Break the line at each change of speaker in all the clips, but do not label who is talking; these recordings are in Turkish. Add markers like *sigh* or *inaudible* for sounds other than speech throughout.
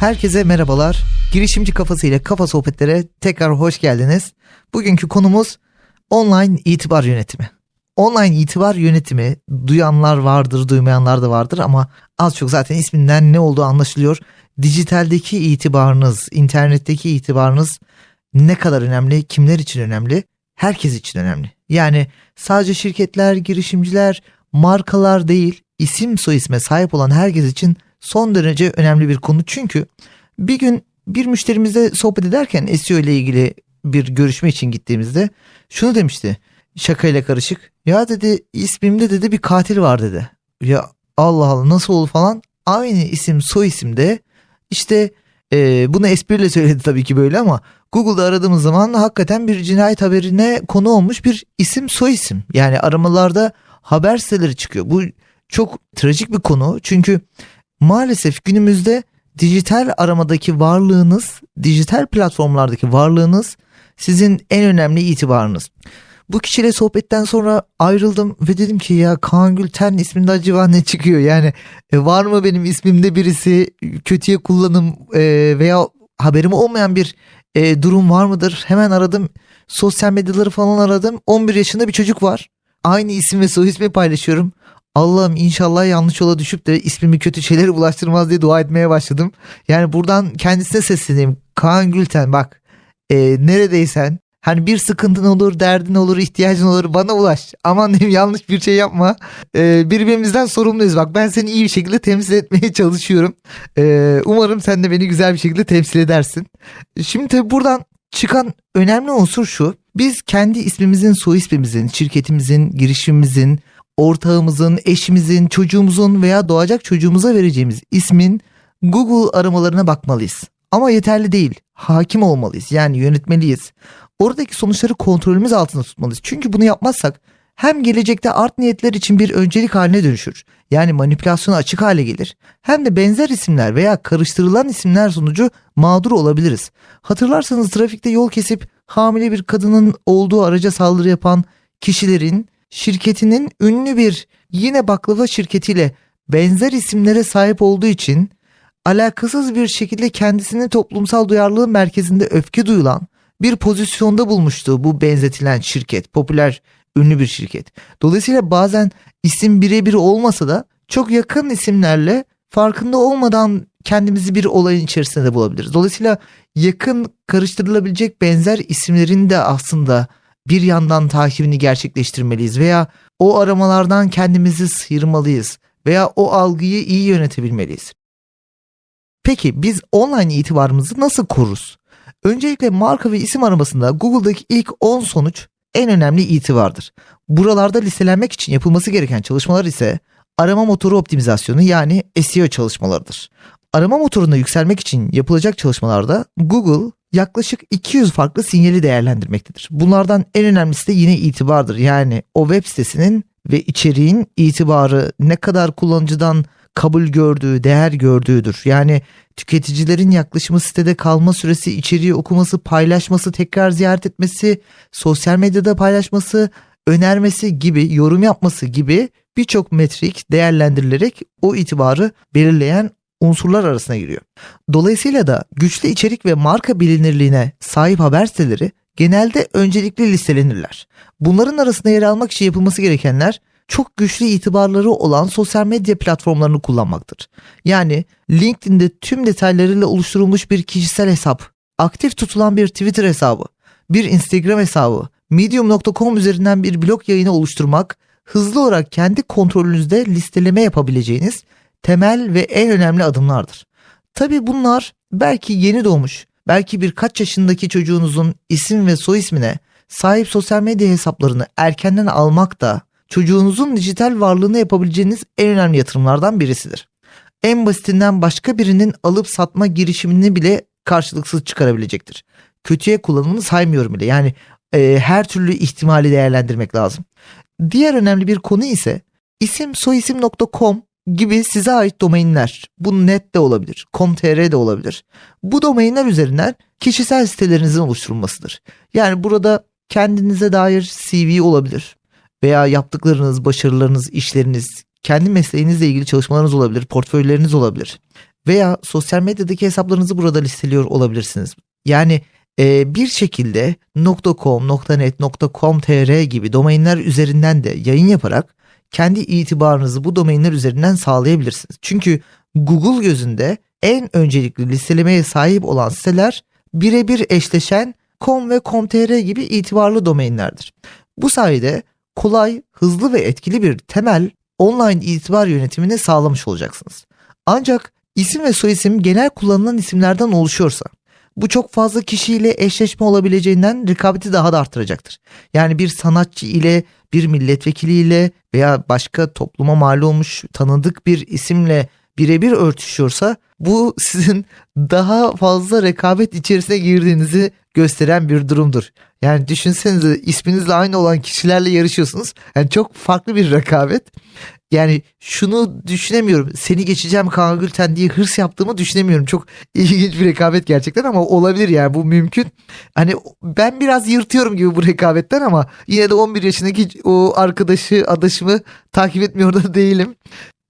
Herkese merhabalar. Girişimci kafası ile kafa sohbetlere tekrar hoş geldiniz. Bugünkü konumuz online itibar yönetimi. Online itibar yönetimi duyanlar vardır, duymayanlar da vardır ama az çok zaten isminden ne olduğu anlaşılıyor. Dijitaldeki itibarınız, internetteki itibarınız ne kadar önemli, kimler için önemli? Herkes için önemli. Yani sadece şirketler, girişimciler, markalar değil, isim soyisme sahip olan herkes için son derece önemli bir konu. Çünkü bir gün bir müşterimizle sohbet ederken SEO ile ilgili bir görüşme için gittiğimizde şunu demişti şakayla karışık. Ya dedi ismimde dedi bir katil var dedi. Ya Allah Allah nasıl olur falan. Aynı isim soy isimde işte e, bunu espriyle söyledi tabii ki böyle ama Google'da aradığımız zaman hakikaten bir cinayet haberine konu olmuş bir isim soy isim. Yani aramalarda haber siteleri çıkıyor. Bu çok trajik bir konu çünkü maalesef günümüzde dijital aramadaki varlığınız, dijital platformlardaki varlığınız sizin en önemli itibarınız. Bu kişiyle sohbetten sonra ayrıldım ve dedim ki ya Kaan Gülten isminde acaba ne çıkıyor? Yani e, var mı benim ismimde birisi kötüye kullanım e, veya haberim olmayan bir e, durum var mıdır? Hemen aradım. Sosyal medyaları falan aradım. 11 yaşında bir çocuk var. Aynı isim ve soy ismi paylaşıyorum. Allah'ım inşallah yanlış yola düşüp de ismimi kötü şeylere bulaştırmaz diye dua etmeye başladım. Yani buradan kendisine sesleneyim. Kaan Gülten bak e, neredeysen hani bir sıkıntın olur, derdin olur, ihtiyacın olur bana ulaş. Aman diyeyim yanlış bir şey yapma. E, birbirimizden sorumluyuz. Bak ben seni iyi bir şekilde temsil etmeye *laughs* çalışıyorum. E, umarım sen de beni güzel bir şekilde temsil edersin. Şimdi tabii buradan çıkan önemli unsur şu. Biz kendi ismimizin, soy ismimizin, şirketimizin, girişimimizin, ortağımızın, eşimizin, çocuğumuzun veya doğacak çocuğumuza vereceğimiz ismin Google aramalarına bakmalıyız. Ama yeterli değil. Hakim olmalıyız. Yani yönetmeliyiz. Oradaki sonuçları kontrolümüz altında tutmalıyız. Çünkü bunu yapmazsak hem gelecekte art niyetler için bir öncelik haline dönüşür. Yani manipülasyona açık hale gelir. Hem de benzer isimler veya karıştırılan isimler sonucu mağdur olabiliriz. Hatırlarsanız trafikte yol kesip hamile bir kadının olduğu araca saldırı yapan kişilerin şirketinin ünlü bir yine baklava şirketiyle benzer isimlere sahip olduğu için alakasız bir şekilde kendisini toplumsal duyarlılığın merkezinde öfke duyulan bir pozisyonda bulmuştu bu benzetilen şirket. Popüler ünlü bir şirket. Dolayısıyla bazen isim birebir olmasa da çok yakın isimlerle farkında olmadan kendimizi bir olayın içerisinde de bulabiliriz. Dolayısıyla yakın karıştırılabilecek benzer isimlerin de aslında bir yandan takibini gerçekleştirmeliyiz veya o aramalardan kendimizi sıyırmalıyız veya o algıyı iyi yönetebilmeliyiz. Peki biz online itibarımızı nasıl koruruz? Öncelikle marka ve isim aramasında Google'daki ilk 10 sonuç en önemli itibardır. Buralarda listelenmek için yapılması gereken çalışmalar ise arama motoru optimizasyonu yani SEO çalışmalarıdır. Arama motorunda yükselmek için yapılacak çalışmalarda Google yaklaşık 200 farklı sinyali değerlendirmektedir. Bunlardan en önemlisi de yine itibardır. Yani o web sitesinin ve içeriğin itibarı ne kadar kullanıcıdan kabul gördüğü, değer gördüğüdür. Yani tüketicilerin yaklaşımı sitede kalma süresi, içeriği okuması, paylaşması, tekrar ziyaret etmesi, sosyal medyada paylaşması, önermesi gibi, yorum yapması gibi birçok metrik değerlendirilerek o itibarı belirleyen unsurlar arasına giriyor. Dolayısıyla da güçlü içerik ve marka bilinirliğine sahip haber siteleri genelde öncelikli listelenirler. Bunların arasında yer almak için yapılması gerekenler çok güçlü itibarları olan sosyal medya platformlarını kullanmaktır. Yani LinkedIn'de tüm detaylarıyla oluşturulmuş bir kişisel hesap, aktif tutulan bir Twitter hesabı, bir Instagram hesabı, medium.com üzerinden bir blog yayını oluşturmak, hızlı olarak kendi kontrolünüzde listeleme yapabileceğiniz temel ve en önemli adımlardır. Tabi bunlar belki yeni doğmuş, belki birkaç yaşındaki çocuğunuzun isim ve soy ismine sahip sosyal medya hesaplarını erkenden almak da çocuğunuzun dijital varlığını yapabileceğiniz en önemli yatırımlardan birisidir. En basitinden başka birinin alıp satma girişimini bile karşılıksız çıkarabilecektir. Kötüye kullanımını saymıyorum bile. Yani e, her türlü ihtimali değerlendirmek lazım. Diğer önemli bir konu ise isim soyisim.com gibi size ait domainler. Bu net de olabilir, com.tr de olabilir. Bu domainler üzerinden kişisel sitelerinizin oluşturulmasıdır. Yani burada kendinize dair CV olabilir veya yaptıklarınız, başarılarınız, işleriniz, kendi mesleğinizle ilgili çalışmalarınız olabilir, portföyleriniz olabilir. veya sosyal medyadaki hesaplarınızı burada listeliyor olabilirsiniz. Yani e, bir şekilde .com, .net, .com.tr gibi domainler üzerinden de yayın yaparak kendi itibarınızı bu domainler üzerinden sağlayabilirsiniz. Çünkü Google gözünde en öncelikli listelemeye sahip olan siteler birebir eşleşen com ve com.tr gibi itibarlı domainlerdir. Bu sayede kolay, hızlı ve etkili bir temel online itibar yönetimini sağlamış olacaksınız. Ancak isim ve soyisim genel kullanılan isimlerden oluşuyorsa bu çok fazla kişiyle eşleşme olabileceğinden rekabeti daha da arttıracaktır. Yani bir sanatçı ile bir milletvekiliyle veya başka topluma mal olmuş tanıdık bir isimle birebir örtüşüyorsa bu sizin *laughs* daha fazla rekabet içerisine girdiğinizi gösteren bir durumdur. Yani düşünsenize isminizle aynı olan kişilerle yarışıyorsunuz. Yani çok farklı bir rekabet. Yani şunu düşünemiyorum. Seni geçeceğim Kaan Gülten diye hırs yaptığımı düşünemiyorum. Çok *laughs* ilginç bir rekabet gerçekten ama olabilir yani bu mümkün. Hani ben biraz yırtıyorum gibi bu rekabetten ama yine de 11 yaşındaki o arkadaşı, adaşımı takip etmiyor da *laughs* değilim.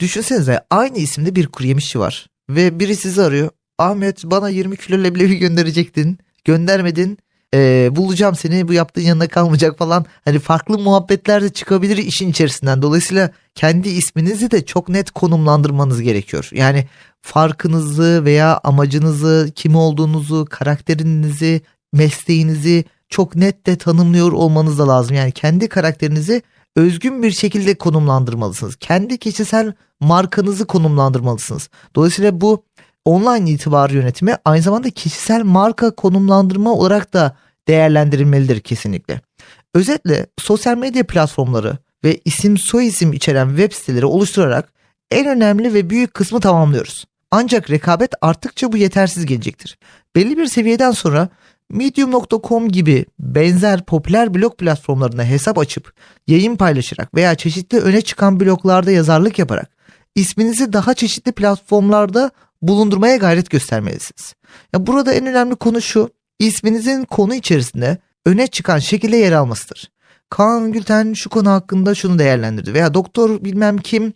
Düşünsenize aynı isimde bir kuru yemişçi var ve biri sizi arıyor. Ahmet bana 20 kilo leblebi gönderecektin. Göndermedin. Ee, bulacağım seni bu yaptığın yanına kalmayacak falan. Hani farklı muhabbetler de çıkabilir işin içerisinden. Dolayısıyla kendi isminizi de çok net konumlandırmanız gerekiyor. Yani farkınızı veya amacınızı, kim olduğunuzu, karakterinizi, mesleğinizi çok net de tanımlıyor olmanız da lazım. Yani kendi karakterinizi özgün bir şekilde konumlandırmalısınız. Kendi kişisel markanızı konumlandırmalısınız. Dolayısıyla bu online itibar yönetimi aynı zamanda kişisel marka konumlandırma olarak da değerlendirilmelidir kesinlikle. Özetle sosyal medya platformları ve isim soyisim içeren web siteleri oluşturarak en önemli ve büyük kısmı tamamlıyoruz. Ancak rekabet arttıkça bu yetersiz gelecektir. Belli bir seviyeden sonra Medium.com gibi benzer popüler blog platformlarına hesap açıp yayın paylaşarak veya çeşitli öne çıkan bloglarda yazarlık yaparak isminizi daha çeşitli platformlarda bulundurmaya gayret göstermelisiniz. Ya burada en önemli konu şu, isminizin konu içerisinde öne çıkan şekilde yer almasıdır. Kaan Gülten şu konu hakkında şunu değerlendirdi veya doktor bilmem kim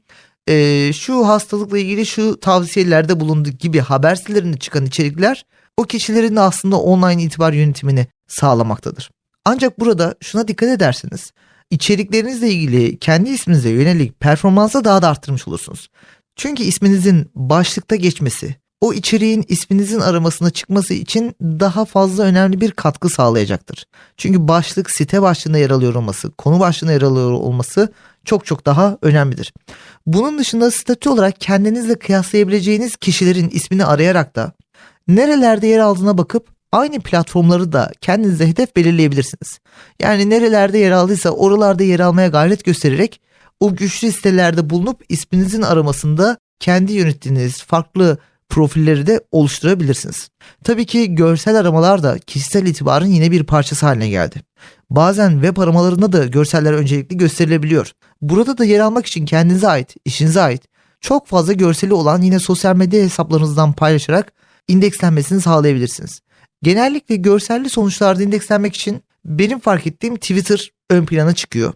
e, şu hastalıkla ilgili şu tavsiyelerde bulundu gibi haber sitelerinde çıkan içerikler o kişilerin de aslında online itibar yönetimini sağlamaktadır. Ancak burada şuna dikkat ederseniz içeriklerinizle ilgili kendi isminize yönelik performansı daha da arttırmış olursunuz. Çünkü isminizin başlıkta geçmesi o içeriğin isminizin aramasına çıkması için daha fazla önemli bir katkı sağlayacaktır. Çünkü başlık site başlığında yer alıyor olması, konu başlığında yer alıyor olması çok çok daha önemlidir. Bunun dışında statü olarak kendinizle kıyaslayabileceğiniz kişilerin ismini arayarak da nerelerde yer aldığına bakıp aynı platformları da kendinize hedef belirleyebilirsiniz. Yani nerelerde yer aldıysa oralarda yer almaya gayret göstererek o güçlü sitelerde bulunup isminizin aramasında kendi yönettiğiniz farklı profilleri de oluşturabilirsiniz. Tabii ki görsel aramalar da kişisel itibarın yine bir parçası haline geldi. Bazen web aramalarında da görseller öncelikli gösterilebiliyor. Burada da yer almak için kendinize ait, işinize ait çok fazla görseli olan yine sosyal medya hesaplarınızdan paylaşarak indekslenmesini sağlayabilirsiniz. Genellikle görselli sonuçlarda indekslenmek için benim fark ettiğim Twitter ön plana çıkıyor.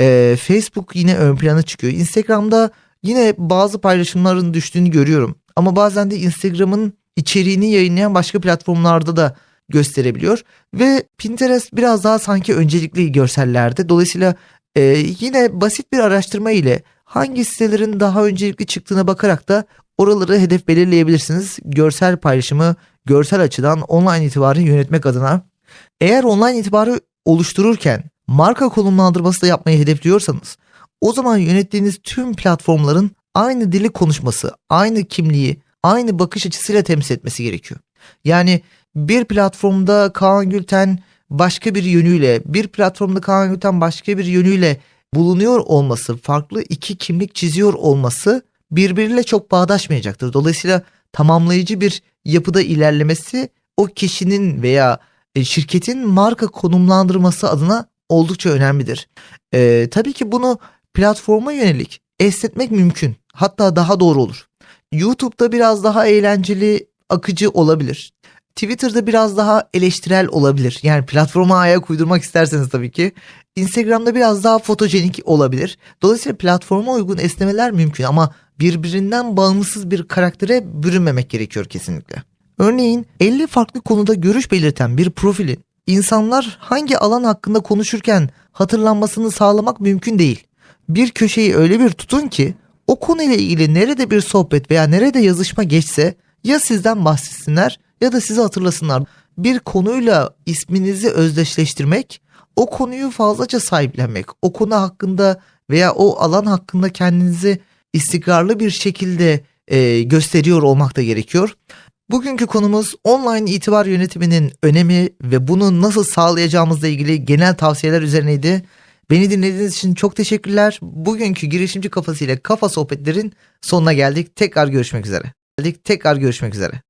Ee, Facebook yine ön plana çıkıyor. Instagram'da yine bazı paylaşımların düştüğünü görüyorum. Ama bazen de Instagram'ın içeriğini yayınlayan başka platformlarda da gösterebiliyor. Ve Pinterest biraz daha sanki öncelikli görsellerde. Dolayısıyla e, yine basit bir araştırma ile hangi sitelerin daha öncelikli çıktığına bakarak da oraları hedef belirleyebilirsiniz. Görsel paylaşımı görsel açıdan online itibarı yönetmek adına. Eğer online itibarı oluştururken marka konumlandırması da yapmayı hedefliyorsanız o zaman yönettiğiniz tüm platformların aynı dili konuşması, aynı kimliği, aynı bakış açısıyla temsil etmesi gerekiyor. Yani bir platformda Kaan Gülten başka bir yönüyle, bir platformda Kaan Gülten başka bir yönüyle bulunuyor olması, farklı iki kimlik çiziyor olması birbiriyle çok bağdaşmayacaktır. Dolayısıyla tamamlayıcı bir yapıda ilerlemesi o kişinin veya e, şirketin marka konumlandırması adına oldukça önemlidir. Ee, tabii ki bunu platforma yönelik esnetmek mümkün. Hatta daha doğru olur. YouTube'da biraz daha eğlenceli, akıcı olabilir. Twitter'da biraz daha eleştirel olabilir. Yani platforma ayak uydurmak isterseniz tabii ki Instagram'da biraz daha fotojenik olabilir. Dolayısıyla platforma uygun esnemeler mümkün ama birbirinden bağımsız bir karaktere bürünmemek gerekiyor kesinlikle. Örneğin 50 farklı konuda görüş belirten bir profilin insanlar hangi alan hakkında konuşurken hatırlanmasını sağlamak mümkün değil. Bir köşeyi öyle bir tutun ki o konuyla ilgili nerede bir sohbet veya nerede yazışma geçse ya sizden bahsetsinler ya da sizi hatırlasınlar. Bir konuyla isminizi özdeşleştirmek, o konuyu fazlaca sahiplenmek, o konu hakkında veya o alan hakkında kendinizi istikrarlı bir şekilde e, gösteriyor olmak da gerekiyor. Bugünkü konumuz online itibar yönetiminin önemi ve bunu nasıl sağlayacağımızla ilgili genel tavsiyeler üzerineydi. Beni dinlediğiniz için çok teşekkürler. Bugünkü girişimci kafası ile kafa sohbetlerin sonuna geldik. Tekrar görüşmek üzere. Geldik. Tekrar görüşmek üzere.